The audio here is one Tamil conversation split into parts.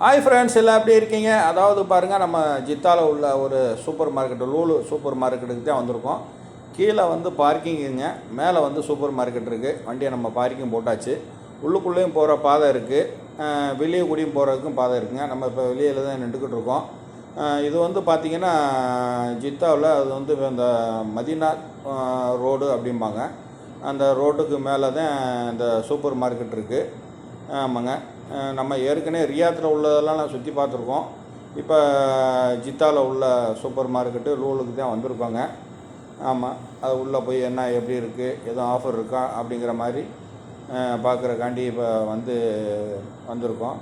ஹாய் ஃப்ரெண்ட்ஸ் எல்லாம் எப்படி இருக்கீங்க? அதாவது பாருங்கள் நம்ம ஜித்தாவில் உள்ள ஒரு சூப்பர் மார்க்கெட் லூலு சூப்பர் மார்க்கெட்டுக்கு தான் வந்திருக்கோம். கீழே வந்து பார்க்கிங்குங்க மேலே வந்து சூப்பர் மார்க்கெட் இருக்குது வண்டியை நம்ம பார்க்கிங் போட்டாச்சு. உள்ளுக்குள்ளேயும் போகிற பாதை இருக்குது வெளியே கூடியும் போகிறதுக்கும் பாதை இருக்குங்க. நம்ம இப்போ வெளியில் தான் நின்றுக்கிட்டு இருக்கோம். இது வந்து பார்த்திங்கன்னா ஜித்தாவில் அது வந்து இந்த மதினா ரோடு அப்படிம்பாங்க. அந்த ரோட்டுக்கு மேலே தான் இந்த சூப்பர் மார்க்கெட் இருக்குது ஆமாங்க. நம்ம ஏற்கனவே ரியாத்தில் உள்ளதெல்லாம் நான் சுற்றி பார்த்துருக்கோம். இப்போ ஜித்தாவில் உள்ள சூப்பர் மார்க்கெட்டு லூலுக்கு தான் வந்திருக்கோங்க. ஆமாம் அது உள்ளே போய் என்ன எப்படி இருக்குது எதுவும் ஆஃபர் இருக்கா அப்படிங்கிற மாதிரி பார்க்குறக்காண்டி இப்போ வந்து வந்திருக்கோம்.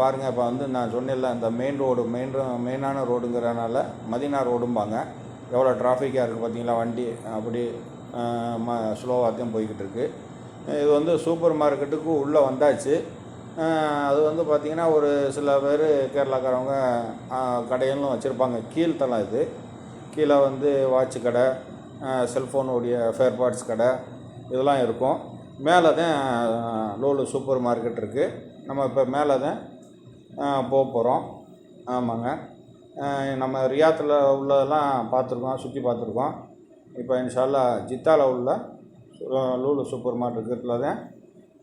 பாருங்கள் இப்போ வந்து நான் சொன்னேன்ல இந்த மெயின் ரோடு மெயின் மெயினான ரோடுங்கிறனால மதினா ரோடும்பாங்க. எவ்வளோ டிராஃபிக்காக இருக்குது பார்த்தீங்களா வண்டி அப்படி ம ஸ்லோவாக தான் போய்கிட்டு இருக்குது இது வந்து சூப்பர் மார்க்கெட்டுக்கு உள்ளே வந்தாச்சு. அது வந்து பார்த்திங்கன்னா ஒரு சில பேர் கேரளாக்காரவங்க கடைகளும் வச்சுருப்பாங்க. கீழ்த்தளம் இது. கீழே வந்து வாட்ச் கடை செல்ஃபோனுடைய ஃபேர் பார்ட்ஸ் கடை இதெல்லாம் இருக்கும். மேலே தான் லோலு சூப்பர் மார்க்கெட் இருக்குது நம்ம இப்போ மேலே தான் போக போகிறோம் ஆமாங்க. நம்ம ரியாத்தில் உள்ளதெல்லாம் பார்த்துருக்கோம் சுற்றி பார்த்துருக்கோம். இப்போ இன்ஷால்லா ஜித்தாவில் உள்ள லூலு சூப்பர் மார்க்கெட்டில் தான்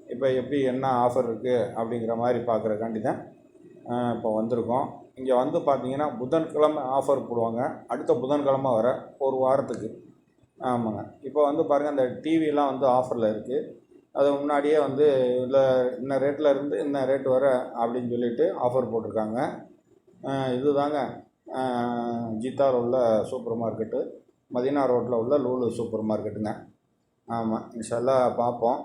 இப்போ எப்படி என்ன ஆஃபர் இருக்குது அப்படிங்கிற மாதிரி பார்க்குறக்காண்டி தான் இப்போ வந்திருக்கோம். இங்கே வந்து பார்த்தீங்கன்னா புதன்கிழமை ஆஃபர் போடுவாங்க. அடுத்த புதன்கிழமை வர ஒரு வாரத்துக்கு. ஆமாங்க. இப்போ வந்து பாருங்கள் இந்த டிவிலாம் வந்து ஆஃபரில் இருக்குது அது முன்னாடியே வந்து இல்லை இன்ன ரேட்டில் இருந்து இன்ன ரேட் வர அப்படின்னு சொல்லிட்டு ஆஃபர் போட்டிருக்காங்க. இது இதுதாங்க. அஹ், உள்ள சூப்பர் மார்க்கெட்டு மதினா ரோட்டில் உள்ள லூலு சூப்பர் மார்க்கெட்டுங்க ஆமாம் இன்ஷால்லாம் பார்ப்போம்.